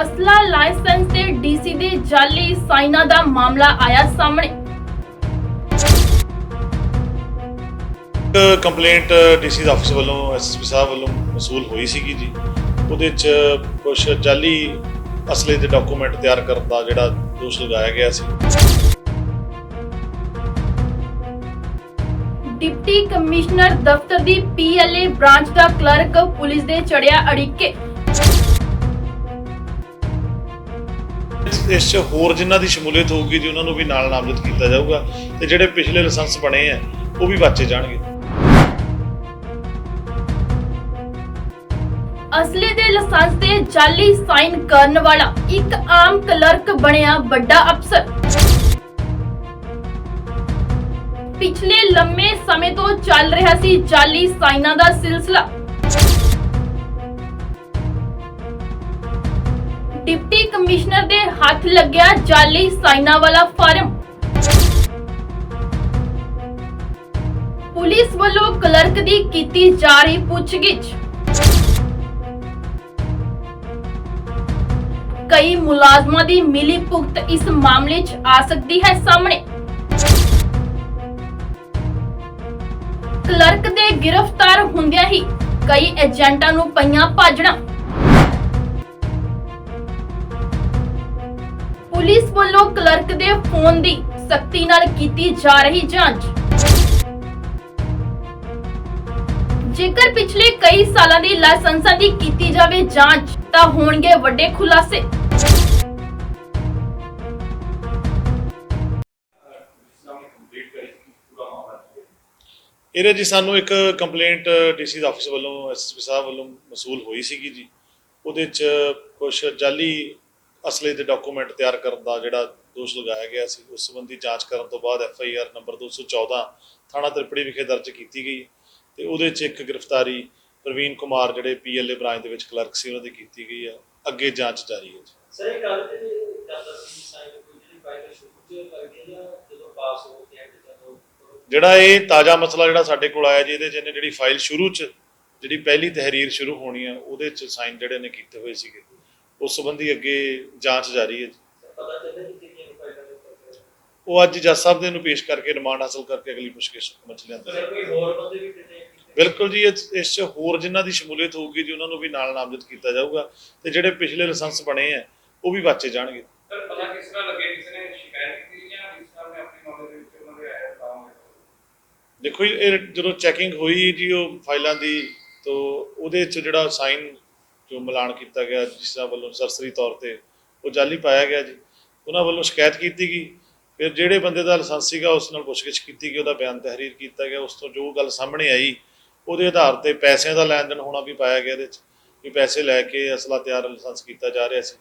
ਅਸਲਾ licence ਤੇ DC ਦੇ ਜਾਲੀ ਸਾਈਨਾਂ ਦਾ ਮਾਮਲਾ ਆਇਆ ਸਾਹਮਣੇ। ਕੰਪਲੇਂਟ ਡੀਸੀ ਦਾ ਆਫਿਸ ਵੱਲੋਂ ਐਸਐਸਪੀ ਸਾਹਿਬ ਵੱਲੋਂ ਮਸੂਲ ਹੋਈ ਸੀਗੀ ਜੀ। ਉਹਦੇ ਚ ਕੁਝ ਜਾਲੀ ਅਸਲੇ ਦੇ ਡਾਕੂਮੈਂਟ ਤਿਆਰ ਕਰਨ ਦਾ ਜਿਹੜਾ ਦੋਸ਼ ਲਗਾਇਆ ਗਿਆ ਸੀ। ਡਿਪਟੀ ਕਮਿਸ਼ਨਰ ਦਫ਼ਤਰ ਦੀ ਪੀਐਲਏ ਬ੍ਰਾਂਚ ਦਾ ਕਲਰਕ ਪੁਲਿਸ ਦੇ ਚੜਿਆ ਅੜਿੱਕੇ। ਇਸ- ਚ ਹੋਰ ਜਿਨ੍ਹਾਂ ਦੀ ਸ਼ਮੂਲੀਅਤ ਹੋਊਗੀ ਜੀ, ਉਹਨਾਂ ਨੂੰ ਵੀ ਨਾਲ ਨਾਮਜ਼ਦ ਕੀਤਾ ਜਾਊਗਾ ਤੇ ਜਿਹੜੇ ਪਿਛਲੇ ਲਾਇਸੈਂਸ ਬਣੇ ਆ, ਉਹ ਵੀ ਵਾਚੇ ਜਾਣਗੇ। ਅਸਲੇ ਦੇ ਲਾਇਸੈਂਸ ਤੇ ਜਾਲੀ ਸਾਈਨ ਕਰਨ ਵਾਲਾ ਇੱਕ ਆਮ ਕਲਰਕ ਬਣਿਆ ਵੱਡਾ ਅਫਸਰ। ਪਿਛਲੇ ਲੰਮੇ ਸਮੇਂ ਤੋਂ ਚੱਲ ਰਿਹਾ ਸੀ ਜਾਲੀ ਸਾਈਨਾਂ ਦਾ ਸਿਲਸਿਲਾ। ਡਿਪਟੀ ਕਮਿਸ਼ਨਰ ਦੇ ਹੱਥ ਲੱਗਿਆ ਜਾਲੀ ਸਾਈਨਾਂ ਵਾਲਾ ਫਾਰਮ। ਪੁਲਿਸ ਵੱਲੋਂ ਕਲਰਕ ਦੀ ਕੀਤੀ ਜਾ ਰਹੀ ਪੁੱਛਗਿੱਛ। ਕਈ ਮੁਲਾਜ਼ਮਾਂ ਦੀ ਮਿਲੀ ਭੁਗਤ ਇਸ ਮਾਮਲੇ 'ਚ ਆ ਸਕਦੀ ਹੈ ਸਾਹਮਣੇ। ਕਲਰਕ ਦੇ ਗ੍ਰਿਫਤਾਰ ਹੁੰਦਿਆਂ ਹੀ ਕਈ ਏਜੰਟਾਂ ਨੂੰ ਪਈਆਂ ਭਾਜਣਾ ਪੁਲਿਸ ਵੱਲੋਂ ਕਲਰਕ ਦੇ ਫੋਨ ਦੀ ਸਖਤੀ ਨਾਲ ਕੀਤੀ ਜਾ ਰਹੀ ਜਾਂਚ। ਜੇਕਰ ਪਿਛਲੇ ਕਈ ਸਾਲਾਂ ਦੀ ਲਾਇਸੈਂਸਾਂ ਦੀ ਕੀਤੀ ਜਾਵੇ ਜਾਂਚ, ਤਾਂ ਹੋਣਗੇ ਵੱਡੇ ਖੁਲਾਸੇ। ਇਹਦੇ ਜੀ ਸਾਨੂੰ ਇੱਕ ਕੰਪਲੇਂਟ ਡੀਸੀ ਦਾ ਆਫਿਸ ਵੱਲੋਂ ਐਸਐਸਪੀ ਸਾਹਿਬ ਵੱਲੋਂ ਮਸੂਲ ਹੋਈ ਸੀਗੀ ਜੀ। ਉਹਦੇ ਚ ਕੁਝ ਜਾਲੀ ਅਸਲੇ ਦੇ ਡਾਕੂਮੈਂਟ ਤਿਆਰ ਕਰਨ ਦਾ ਜਿਹੜਾ ਦੋਸ਼ ਲਗਾਇਆ ਗਿਆ ਸੀ ਉਸ ਸੰਬੰਧੀ ਜਾਂਚ ਕਰਨ ਤੋਂ ਬਾਅਦ ਐਫ ਆਈ ਆਰ ਨੰਬਰ 214 ਥਾਣਾ ਤ੍ਰਿਪੜੀ ਵਿਖੇ ਦਰਜ ਕੀਤੀ ਗਈ ਤੇ ਉਹਦੇ ਚ ਇੱਕ ਗ੍ਰਿਫਤਾਰੀ ਪ੍ਰਵੀਨ ਕੁਮਾਰ ਜਿਹੜੇ ਪੀਐਲਏ ਬ੍ਰਾਂਚ ਦੇ ਵਿੱਚ ਕਲਰਕ ਸੀ ਉਹਨਾਂ ਦੀ ਕੀਤੀ ਗਈ ਹੈ ਅੱਗੇ ਜਾਂਚ ਜਾਰੀ ਹੈ ਜੀ। ਸਹੀ ਗੱਲ ਤੇ ਕਰਦਾ ਸੀ ਸਾਈਨ ਕੋਈ ਜਿਹੜੀ ਫਾਈਲ ਸ਼ੁਰੂ ਚ ਲੱਗਦੀ ਹੈ ਜਾਂ ਜਦੋਂ ਪਾਸ ਹੋ ਕੇ ਐਂਡ ਜਦੋਂ ਜਿਹੜਾ ਇਹ ਤਾਜ਼ਾ ਮਸਲਾ ਜਿਹੜਾ ਸਾਡੇ ਕੋਲ ਆਇਆ ਜੀ ਇਹਦੇ ਚ ਇਹਨੇ ਜਿਹੜੀ ਫਾਈਲ ਸ਼ੁਰੂ ਚ ਜਿਹੜੀ ਪਹਿਲੀ ਤਹਿਰੀਰ ਸ਼ੁਰੂ ਹੋਣੀ ਆ ਉਹਦੇ ਚ ਸਾਈਨ ਜਿਹੜੇ ਨੇ ਕੀਤੇ ਹੋਏ ਸੀਗੇ। ਉਸ ਸੰਬੰਧੀ ਅੱਗੇ ਜਾਂਚ ਜਾਰੀ ਹੈ ਜੀ। ਉਹ ਅੱਜ ਜੱਜ ਸਾਹਿਬ ਦੇ ਨੂੰ ਪੇਸ਼ ਕਰਕੇ ਰਿਮਾਂਡ ਹਾਸਲ ਕਰਕੇ ਅਗਲੀ ਪੁੱਛਗਿੱਛ ਮਚ ਲਿਆਂਦਾ ਬਿਲਕੁਲ ਜੀ ਇਸ 'ਚ ਹੋਰ ਜਿਨ੍ਹਾਂ ਦੀ ਸ਼ਮੂਲੀਅਤ ਹੋਊਗੀ ਜੀ ਉਹਨਾਂ ਨੂੰ ਵੀ ਨਾਲ ਨਾਮਜ਼ਦ ਕੀਤਾ ਜਾਊਗਾ ਤੇ ਜਿਹੜੇ ਪਿਛਲੇ ਲਾਇਸੈਂਸ ਬਣੇ ਆ ਉਹ ਵੀ ਵਾਚੇ ਜਾਣਗੇ। ਸਰ ਪਤਾ ਕਿਸ ਤਰ੍ਹਾਂ ਲੱਗੇ? ਕਿਸੇ ਨੇ ਸ਼ਿਕਾਇਤ ਕੀਤੀ ਜਾਂ ਜਿਸ ਤਰ੍ਹਾਂ ਨੇ ਆਪਣੀ ਨੌਲੇਜ ਦੇ ਵਿੱਚ ਉਹਨਾਂ ਦੇ ਆਇਆ ਕੰਮ ਦੇਖੋ ਜੀ, ਇਹ ਜਦੋਂ ਚੈਕਿੰਗ ਹੋਈ ਜੀ ਉਹ ਫਾਈਲਾਂ ਦੀ ਤੋਂ ਉਹਦੇ 'ਚ ਜਿਹੜਾ ਸਾਈਨ ਜੋ ਮਿਲਾਨ ਕੀਤਾ ਗਿਆ, ਜਿਸ ਵੱਲੋਂ ਸਰਸਰੀ ਤੌਰ ਤੇ ਉਹ ਜਾਲੀ ਪਾਇਆ ਗਿਆ ਜੀ। ਉਹਨਾਂ ਵੱਲੋਂ ਸ਼ਿਕਾਇਤ ਕੀਤੀ ਗਈ। ਫਿਰ ਜਿਹੜੇ ਬੰਦੇ ਦਾ ਲਾਇਸੈਂਸ ਸੀਗਾ, ਉਸ ਨਾਲ ਪੁੱਛਗਿੱਛ ਕੀਤੀ ਗਈ, ਉਹਦਾ ਬਿਆਨ ਤਹਿਰੀਰ ਕੀਤਾ ਗਿਆ। ਉਸ ਤੋਂ ਜੋ ਗੱਲ ਸਾਹਮਣੇ ਆਈ, ਉਹਦੇ ਆਧਾਰ ਤੇ ਪੈਸਿਆਂ ਦਾ ਲੈਣ ਦੇਣ ਹੋਣਾ ਵੀ ਪਾਇਆ ਗਿਆ ਇਹਦੇ 'ਚ, ਵੀ ਪੈਸੇ ਲੈ ਕੇ ਅਸਲਾ ਤਿਆਰ ਲਾਇਸੈਂਸ ਕੀਤਾ ਜਾ ਰਿਹਾ ਸੀ।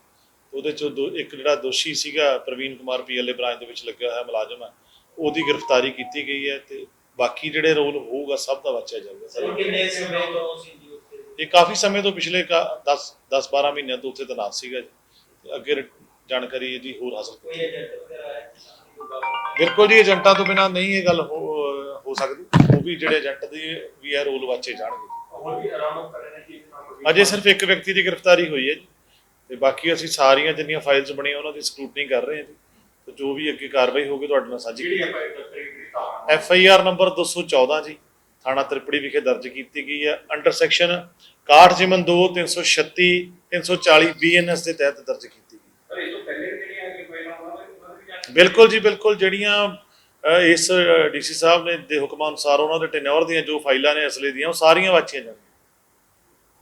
ਉਹਦੇ 'ਚੋਂ ਦੋ, ਇੱਕ ਜਿਹੜਾ ਦੋਸ਼ੀ ਸੀਗਾ, ਪ੍ਰਵੀਨ ਕੁਮਾਰ ਪੀਐਲਏ ਬ੍ਰਾਂਚ ਦੇ ਵਿੱਚ ਲੱਗਿਆ ਹੋਇਆ ਮੁਲਾਜ਼ਮ ਹੈ, ਉਹਦੀ ਗ੍ਰਿਫਤਾਰੀ ਕੀਤੀ ਗਈ ਹੈ ਤੇ ਬਾਕੀ ਜਿਹੜੇ ਰੋਲ ਹੋਊਗਾ, ਸਭ ਦਾ ਵਾਚਿਆ ਜਾਊਗਾ। ਸਰ, ਕਿੰਨੇ ਸਮੇਂ ਤੋਂ ਸੀ ਇਹ ਕਾਫੀ ਸਮੇਂ ਤੋਂ ਪਿਛਲੇ 10 10 12 ਮਹੀਨਿਆਂ ਤੋਂ ਉੱਥੇ ਤੈਨਾਤ ਸੀਗਾ ਜੀ। ਅੱਗੇ ਜਾਣਕਾਰੀ ਇਹਦੀ ਹੋਰ ਹਾਸਲ ਗੱਲ ਬਿਲਕੁਲ ਜੀ ਏਜੰਟਾਂ ਤੋਂ ਬਿਨਾ ਨਹੀਂ ਇਹ ਗੱਲ ਹੋ ਸਕਦੀ। ਉਹ ਵੀ ਜਿਹੜੇ ਏਜੰਟ ਦੀ ਵੀ ਹੈ ਰੋਲ ਵਾਚੇ ਜਾਣਗੇ। ਅਜੇ ਸਿਰਫ ਇੱਕ ਵਿਅਕਤੀ ਦੀ ਗ੍ਰਿਫਤਾਰੀ ਹੋਈ ਹੈ ਜੀ। ਤੇ ਬਾਕੀ ਅਸੀਂ ਸਾਰੀਆਂ ਜਿੰਨੀਆਂ ਫਾਈਲਸ ਬਣੀਆਂ ਉਹਨਾਂ ਦੀ ਸਕਰੂਟਨੀ ਕਰ ਰਹੇ ਹਾਂ ਜੀ। ਤੇ ਜੋ ਵੀ ਅੱਗੇ ਕਾਰਵਾਈ ਹੋਊਗੀ ਤੁਹਾਡੇ ਨਾਲ ਸਾਂਝੀ ਕੀਤੀ ਐਫ ਆਈ ਆਰ ਨੰਬਰ 214 ਜੀ। ਥਾਣਾ ਤ੍ਰਿਪੜੀ ਵਿਖੇ ਦਰਜ ਕੀਤੀ ਗਈ ਹੈ। ਅੰਡਰ ਸੈਕਸ਼ਨ 61 ਜਿਮਨ 2 336 340 ਬੀਐਨਐਸ ਦੇ ਤਹਿਤ ਦਰਜ ਕੀਤੀ ਗਈ। ਬਿਲਕੁਲ ਜੀ ਬਿਲਕੁਲ ਜਿਹੜੀਆਂ ਇਸ ਡੀਸੀ ਸਾਹਿਬ ਨੇ ਦੇ ਹੁਕਮਾਂ ਅਨੁਸਾਰ ਉਹਨਾਂ ਦੇ ਟੈਨਿਓਰ ਦੀਆਂ ਜੋ ਫਾਈਲਾਂ ਨੇ ਅਸਲੇ ਦੀਆਂ ਉਹ ਸਾਰੀਆਂ ਵਾਚੀਆਂ ਜਾਣਗੀਆਂ।